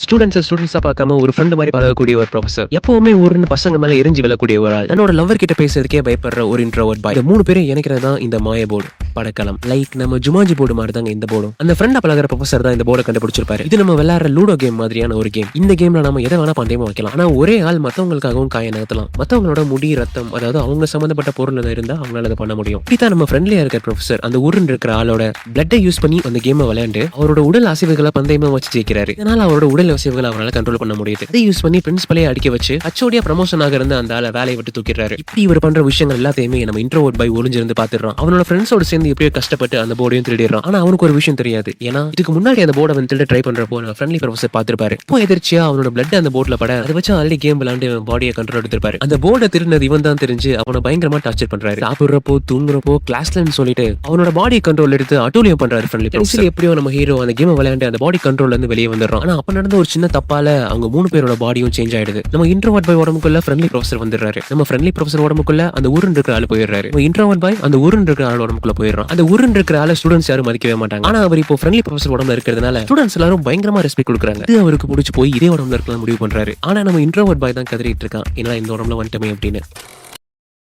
Students ஸ்டூடெண்ட்ஸா பார்க்காம ஒரு friend மாதிரி பழகக்கூடிய ஒரு ப்ரொஃபசர் எப்பவுமே ஒரு பசங்க மேல எரிஞ்சு விழக்கூடிய ஒரு ஆள். தன்னோட லவர் கிட்ட பேசுறதுக்கே பயப்படுற ஒரு இன்ட்ரோவர்ட் பாய் இந்த மூணு பேரும் இணைக்கிறது தான் இந்த மாய போர்டு படக்கலாம். லைக் நம்ம ஜுமாஜி போர்டு மாதிரி தாங்க இந்த போர்டும் அந்த ஃப்ரெண்டா பழகுற ப்ரொஃபசர் தான் இந்த போர்டை கண்டுபிடிச்சிருப்பாரு. இது நம்ம விளையாடுற லூடோ கேம் மாதிரியான ஒரு கேம் இந்த கேம்ல நம்ம எதை வேணா பந்தயமா வைக்கலாம். ஆனா ஒரே ஆள் மத்தவங்களுக்காகவும் காய நகர்த்தலாம். மத்தவங்களோட முடி ரத்தம் அதாவது அவங்க சம்பந்தப்பட்ட பொருள் எதாவது இருந்தா அவங்களால அதை பண்ண முடியும். இப்படிதான் நம்ம ஃப்ரெண்ட்லியா இருக்கிற ப்ரொஃபசர் அந்த ஊருன்னு இருக்கிற ஆளோட பிளட்டை யூஸ் பண்ணி அந்த கேமை விளையாண்டு அவரோட உடல் அசைவுகளை பந்தயமா வச்சு ஜெயிக்கிறாரு. இதனால அவரோட உடல் அசைவுகளை அவரால் கண்ட்ரோல் பண்ண முடியுது. இதை யூஸ் பண்ணி பிரின்சிபலே அடிக்க வச்சு அச்சோடியா ப்ரமோஷன் ஆக இருந்த அந்த ஆளை வேலையை விட்டு தூக்கிடுறாரு. இப்படி இவர் பண்ற விஷயங்கள் எல்லாத்தையுமே நம்ம இன்ட்ரோவர்ட் பை ஒளிஞ்சிருந்து பாத்துறோம் அவனோட ஃப்ரெண்ட்ஸோட சேர்ந்து எப்படியோ கஷ்டப்பட்டு அந்த போர்டையும் திருடிடுறான். ஆனா அவனுக்கு ஒரு விஷயம் தெரியாது. ஏன்னா இதுக்கு முன்னாடி அந்த போர்டை வந்து திருட ட்ரை பண்றப்போ ஃப்ரெண்ட்லி ப்ரொஃபசர் பார்த்திருப்பாரு. இப்போ எதிர்ச்சியா அவனோட பிளட் அந்த போர்ட்ல பட அதை வச்சு ஆல்ரெடி கேம் விளாண்டு பாடியை கண்ட்ரோல் எடுத்திருப்பாரு. அந்த போர்டை திருடினது இவன் தான் தெரிஞ்சு அவனை பயங்கரமா டார்ச்சர் பண்றாரு. சாப்பிடுறப்போ தூங்குறப்போ கிளாஸ்லன்னு சொல்லிட்டு அவனோட பாடி கண்ட்ரோல் எடுத்து அட்டூலியம் பண்றாரு ஃப்ரெண்ட்லி எப்படியோ நம்ம ஹீரோ அந்த கேம் விளையாண்டு அந்த பாடி கண்ட்ரோல்ல இருந்து வெளியே வந்துடுறான். ஆனா அப்ப நடந்த ஒரு சின்ன தப்பால அவங்க மூணு பேரோட பாடியும் சேஞ்ச் ஆயிடுது. நம்ம இன்ட்ரோவர்ட் பாய் உடம்புக்குள்ள ஃப்ரெண்ட்லி ப்ரொஃபசர் வந்துடுறாரு. நம்ம ஃப்ரெண்ட்லி ப்ரொஃபசர் உடம்புக்குள்ள அந்த ஊருன்னு இருக்கிற ஆள் போயிடுறாரு. இன்ட்ரோவர்ட் பாய் அந்த ஊருன்னு இருக்கிற ஆள் உடம்புக்குள்ள போயிடுறான் அந்த உருன் இருக்கிற ஆள ஸ்டூடெண்ட்ஸ் யாரும் மதிக்கவே மாட்டாங்க. ஆனா அவர் இப்போ ஃப்ரெண்ட்லி ப்ரொஃபசர் உடம்புல இருக்கிறதுனால ஸ்டூடெண்ட்ஸ் எல்லாரும் பயங்கரமா ரெஸ்பெக்ட் கொடுக்குறாங்க. இது அவருக்கு பிடிச்சி போய் இதே உடம்புல இருக்கலாம் முடிவு பண்றாரு. ஆனா நம்ம இன்ட்ரோவர்ட் பாய் தான் கதறிட்டு இருக்கான். ஏன்னா இந்த உடம்புல வந்துட்டோமே அப்படின்னு.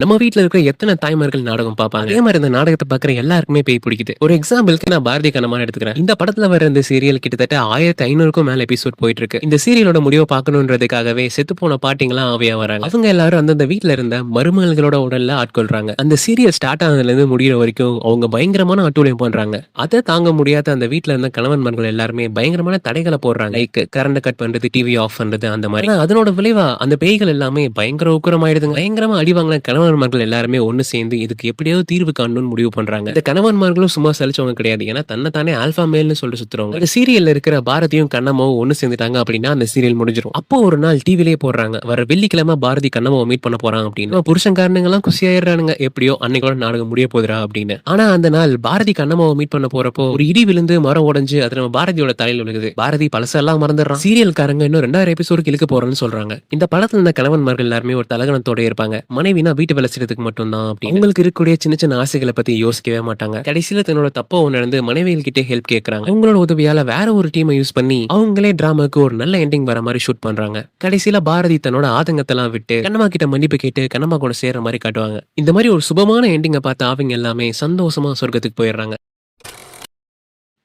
நம்ம வீட்டில் இருக்கிற எத்தனை தாய்மார்கள் நாடகம் பார்ப்பாங்க? அதே மாதிரி இந்த நாடகத்தை பார்க்குற எல்லாருக்குமே பேய் பிடிக்குது. ஒரு எக்ஸாம்பிளுக்கு நான் பாரதி கண்ணமான எடுத்துக்கிறேன். இந்த படத்துல வர இந்த சீரியல் கிட்டத்தட்ட ஆயிரத்தி ஐநூறுக்கும் மேல எபிசோட் போயிட்டு இருக்கு இந்த சீரியலோட முடிவை பார்க்கணுன்றதுக்காகவே செத்து போன பாட்டிங்கெல்லாம் ஆவியா வராங்க. அவங்க எல்லாரும் அந்தந்த வீட்டில் இருந்த மருமகள்களோட உடல்ல ஆட்கொள்றாங்க. அந்த சீரியல் ஸ்டார்ட் ஆனதுல இருந்து முடியிற வரைக்கும் அவங்க பயங்கரமான அட்டூழியம் பண்றாங்க. அதை தாங்க முடியாத அந்த வீட்டில் இருந்த கணவன்மார்கள் எல்லாருமே பயங்கரமான தடைகளை போடுறாங்க. லைக் கரண்ட் கட் பண்றது டிவி ஆஃப் பண்றது அந்த மாதிரி. அதனோட விளைவா அந்த பேய்கள் எல்லாமே பயங்கர உக்கரமாயிடுதுங்க. பயங்கரமா அடிவாங்க கணவன் கணவன்மார்கள் எல்லாருமே ஒண்ணு சேர்ந்து இதுக்கு எப்படியாவது தீர்வு காணணும்னு முடிவு பண்றாங்க. இந்த கணவன்மார்களும் சும்மா சலிச்சவங்க கிடையாது. ஏன்னா தன்னை தானே ஆல்பா மேல்னு சொல்லிட்டு சுத்துறவங்க. இந்த சீரியல்ல இருக்கிற பாரதியும் கண்ணம்மாவும் ஒண்ணு சேர்ந்துட்டாங்க அப்படின்னா அந்த சீரியல் முடிஞ்சிடும் அப்போ ஒரு நாள் டிவிலே போடுறாங்க. வர வெள்ளிக்கிழமை பாரதி கண்ணம்மாவை மீட் பண்ண போறாங்க அப்படின்னு. புருஷன்காரனுங்க எல்லாம் குசியாயிடுறானுங்க எப்படியோ அன்னைக்கோட நாடகம் முடிய போதுரா அப்படின்னு. ஆனா அந்த நாள் பாரதி கண்ணம்மாவை மீட் பண்ண போறப்போ ஒரு இடி விழுந்து மரம் உடைஞ்சு அது நம்ம பாரதியோட தலையில் விழுகுது. பாரதி பழசெல்லாம் மறந்துடுறான். சீரியல்காரங்க இன்னும் ரெண்டாயிரம் எபிசோடு இழுக்க போறேன்னு சொல்றாங்க. இந்த படத்துல இருந்த கணவன்மார்கள் எல்லாருமே ஒரு தலகணத்தோட இருப்பாங்க. மனைவினா வீட்டு வேலை செய்யறதுக்கு மட்டும்தான் அப்படி அவங்களுக்கு இருக்கக்கூடிய சின்ன சின்ன ஆசைகளை பத்தி யோசிக்கவே மாட்டாங்க. கடைசியில தன்னோட தப்ப உணர்ந்து மனைவிகள் கிட்டே ஹெல்ப் கேட்கறாங்க அவங்களோட உதவியால வேற ஒரு டீமை யூஸ் பண்ணி அவங்களே டிராமாக்கு ஒரு நல்ல எண்டிங் வர மாதிரி ஷூட் பண்றாங்க. கடைசியில பாரதி தன்னோட ஆதங்கத்தெல்லாம் விட்டு கண்ணம்மா கிட்ட மன்னிப்பு கேட்டு கண்ணம்மா கூட சேர்ற மாதிரி காட்டுவாங்க. இந்த மாதிரி ஒரு சுபமான எண்டிங்கை பார்த்து அவங்க எல்லாமே சந்தோஷமா சொர்க்கத்துக்கு போயிடுறாங்க.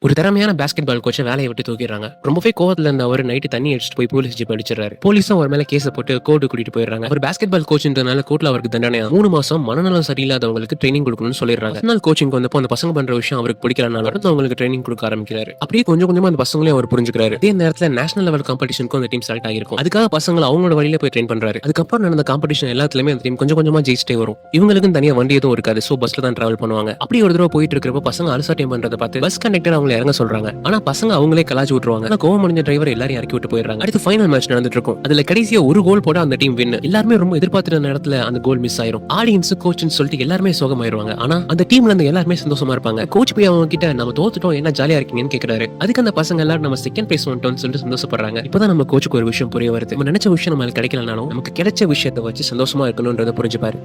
ஒரு திறமையான பேஸ்கெட் பால் கோச்சை வேலையை விட்டு தூக்கிடுறாங்க. ரொம்பவே கோவத்துல இருந்த அவர் நைட்டு தண்ணி அடிச்சுட்டு போய் போலீஸ் ஜிப் அடிச்சிடறாரு. போலீஸும் அவர் மேல கேஸை போட்டு கோர்ட்டு கூட்டிட்டு போயிடுறாங்க. அவர் பேஸ்கெட் பால் கோச்சுன்றதுனால கோர்ட்ல அவருக்கு தண்டனை மூணு மாசம் மனநலம் சரியில்லாதவங்களுக்கு ட்ரைனிங் கொடுக்கணும்னு சொல்லிடுறாங்க. நாள் கோச்சிங் வந்தப்போ அந்த பசங்க பண்ற விஷயம் அவருக்கு பிடிக்கிறனால அடுத்து அவங்களுக்கு ட்ரைனிங் கொடுக்க ஆரம்பிக்கிறாரு. அப்படியே கொஞ்சம் கொஞ்சமா அந்த பசங்களையும் அவர் புரிஞ்சுக்கிறாரு. அதே நேரத்தில் நேஷனல் லெவல் காம்படிஷனுக்கும் அந்த டீம் செலக்ட் ஆகிருக்கும் அதுக்காக பசங்களை அவங்களோட வழியில போய் ட்ரெயின் பண்றாரு. அதுக்கப்புறம் நடந்த காம்படிஷன் எல்லாத்துலயுமே அந்த டீம் கொஞ்சம் கொஞ்சமா ஜெயிச்சிட்டே வரும். இவங்களுக்கும் தனியாக வண்டி எதுவும் இருக்காது. சோ பஸ்ல தான் டிராவல் பண்ணுவாங்க. அப்படி ஒரு தடவை போயிட்டு இருக்கிறப்ப பசங்க அலசாட்டியம் பண்றதை பார்த்து பஸ் கண்டக்டர் அவங்களை இறங்க சொல்றாங்க. ஆனா பசங்க அவங்களே கலாச்சி விட்டுருவாங்க. கோவம் அடைஞ்ச டிரைவர் எல்லாரும் இறக்கி விட்டு போயிடுறாங்க. அடுத்து ஃபைனல் மேட்ச் நடந்துட்டு இருக்கும். அதுல கடைசியா ஒரு கோல் போட அந்த டீம் வின் எல்லாருமே ரொம்ப எதிர்பார்த்துட்ட நேரத்துல அந்த கோல் மிஸ் ஆயிரும். ஆடியன்ஸ் கோச்னு சொல்லிட்டு எல்லாருமே சோகமாயிருவாங்க. ஆனா அந்த டீம்ல இருந்து எல்லாருமே சந்தோஷமா இருப்பாங்க. கோச் போய் அவங்க கிட்ட நம்ம தோத்துட்டோம். என்ன ஜாலியா இருக்கீங்கன்னு கேக்குறாரு. அதுக்கு அந்த பசங்க எல்லாரும் நம்ம செகண்ட் பிளேஸ் வந்துட்டோம்னு சொல்லிட்டு சந்தோஷப்படுறாங்க. இப்பதான் நம்ம கோச்சுக்கு ஒரு விஷயம் புரிய வருது. நம்ம நினைச்ச விஷயம் நம்மளுக்கு கிடைக்கலனாலும் நமக்கு கிடைச்ச விஷயத்தை வச்சு சந்தோஷமா இருக்கணும்ன்றத புரிஞ்சுப்பாரு.